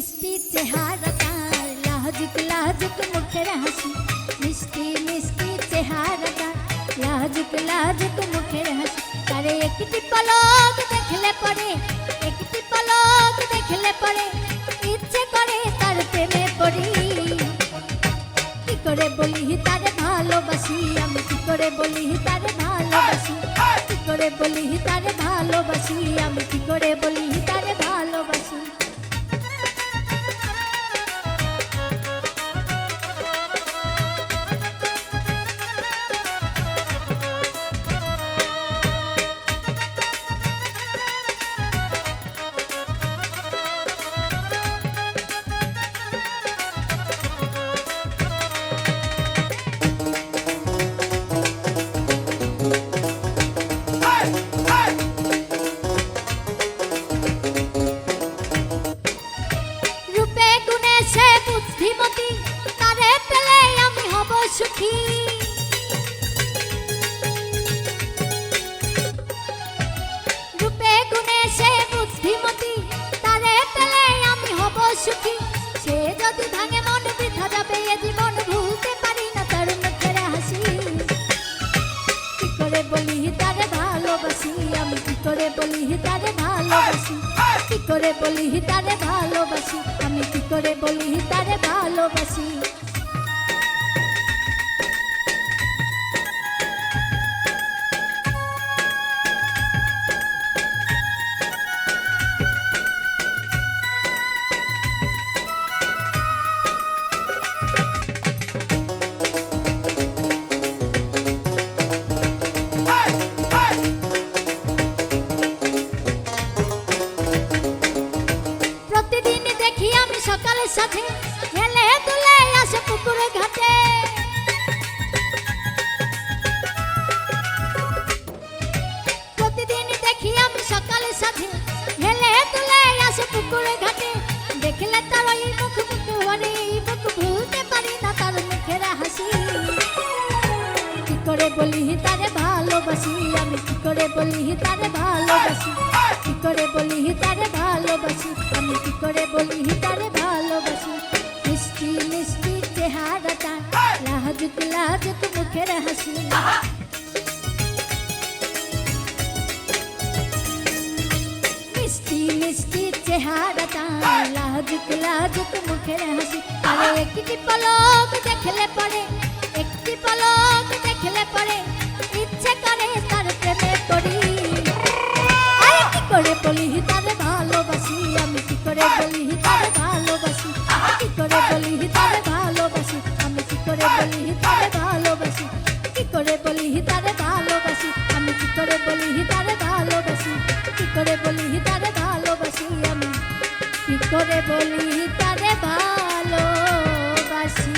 মিষ্টি চেহারা তার, লাজুক লাজুক মুখের হাসি। মিষ্টি মিষ্টি চেহারা তার, লাজুক লাজুক মুখের হাসি। তারে একটি পলক দেখলে পরে, একটি পলক দেখলে পরে, ইচ্ছে করে তার প্রেমে পড়ি। কি করে বলি তারে ভালোবাসি? আমি কি করে বলি তারে ভালোবাসি? কি করে বলি তারে ভালোবাসি? বলি তারে ভালোবাসি? কি করে বলি তারে ভালোবাসি? আমি কি করে বলি তারে ভালোবাসি? হেলে দুলে আসে পুকুরে ঘাটে। প্রতিদিন দেখি আমি সকালের সাথে হেলে দুলে আসে পুকুরে ঘাটে। দেখলে না তার মুখের হাসি। কি করে বলি তারে ভালোবাসি আমি? কি করে বলি তারে ভালোবাসি? কি করে বলি তারে ভালোবাসি আমি? কি করে বলি লাজুক লাজুক মুখের হাসি মিষ্টি মিষ্টি চেহারাটা লাজুক লাজুক মুখের হাসি আরে একটি পলক দেখলে পরে একটি পলক দেখলে পরে ইচ্ছে করে তার প্রেমে পড়ি আরে কি করে বলি তারে করে বলি হিতারে ভালোবাসি, আমি কি করে বলি হিতারে ভালোবাসি কি করে বলি হিতারে ভালোবাসি আমি কি করে বলি হিতারে ভালোবাসি।